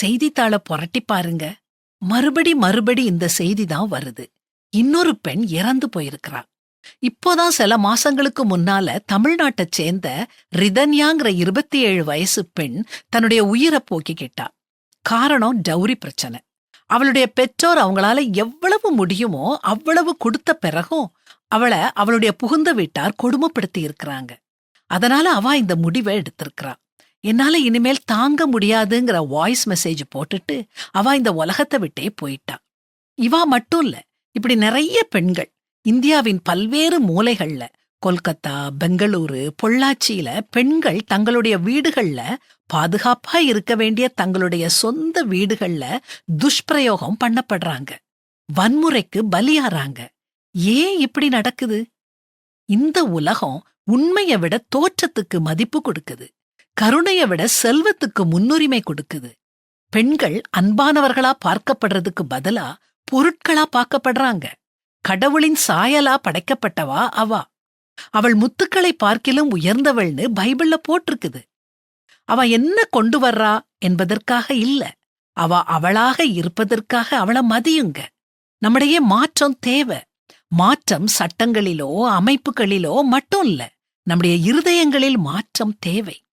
செய்தித்தாள புரட்டி பாருங்க. மறுபடி மறுபடி இந்த செய்தி தான் வருது. இன்னொரு பெண் இறந்து போயிருக்கிறா இப்போதான் சில மாசங்களுக்கு முன்னால தமிழ்நாட்டை சேர்ந்த ரிதன்யாங்கிற இருபத்தி ஏழு வயசு பெண் தன்னுடைய உயிரை போக்கிக்கிட்டா. காரணம் டௌரி பிரச்சனை. அவளுடைய பெற்றோர் அவங்களால எவ்வளவு முடியுமோ அவ்வளவு கொடுத்த பிறகும் அவளை அவளுடைய புகுந்த வீட்டார் கொடுமைப்படுத்தி இருக்கிறாங்க அதனால அவ இந்த முடிவை எடுத்திருக்கிறா. என்னால இனிமேல் தாங்க முடியாதுங்கிற வாய்ஸ் மெசேஜ் போட்டுட்டு அவ இந்த உலகத்தை விட்டே போயிட்டா. இவா மட்டும் இல்ல இப்படி நிறைய பெண்கள் இந்தியாவின் பல்வேறு மூலைகள்ல கொல்கத்தா பெங்களூரு பொள்ளாச்சியில பெண்கள் தங்களுடைய வீடுகள்ல பாதுகாப்பா இருக்க வேண்டிய தங்களுடைய சொந்த வீடுகள்ல துஷ்பிரயோகம் பண்ணப்படுறாங்க. வன்முறைக்கு பலியாறாங்க. ஏன் இப்படி நடக்குது? இந்த உலகம் உண்மையை விட தோற்றத்துக்கு மதிப்பு கொடுக்குது. கருணையை விட செல்வத்துக்கு முன்னுரிமை கொடுக்குது. பெண்கள் அன்பானவர்களா பார்க்கப்படுறதுக்கு பதிலா பொருட்களா பார்க்கப்படுறாங்க. கடவுளின் சாயலா படைக்கப்பட்டவா அவா. அவள் முத்துக்களை பார்க்கிலும் உயர்ந்தவள்னு பைபிள்ல போட்டிருக்குது. அவ என்ன கொண்டு வர்றா என்பதற்காக இல்ல. அவ அவளாக இருப்பதற்காக அவள மதியுங்க. நம்முடைய மாற்றம் தேவை. மாற்றம் சட்டங்களிலோ அமைப்புகளிலோ மட்டும் இல்ல. நம்முடைய இருதயங்களில் மாற்றம் தேவை.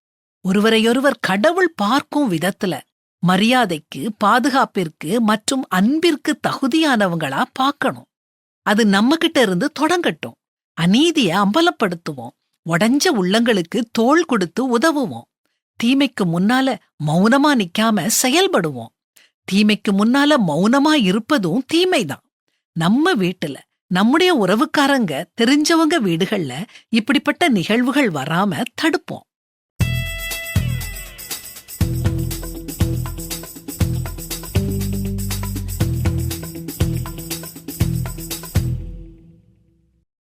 ஒருவரையொருவர் கடவுள் பார்க்கும் விதத்துல மரியாதைக்கு பாதுகாப்பிற்கு மற்றும் அன்பிற்கு தகுதியானவங்களா பார்க்கணும். அது நம்ம கிட்ட இருந்து தொடங்கட்டும். அநீதிய அம்பலப்படுத்துவோம். உடைஞ்ச உள்ளங்களுக்கு தோள் கொடுத்து உதவுவோம். தீமைக்கு முன்னால மௌனமா நிக்காம செயல்படுவோம். தீமைக்கு முன்னால மௌனமா இருப்பதும் தீமைதான். நம்ம வீட்டுல நம்முடைய உறவுக்காரங்க தெரிஞ்சவங்க வீடுகள்ல இப்படிப்பட்ட நிகழ்வுகள் வராம தடுப்போம்.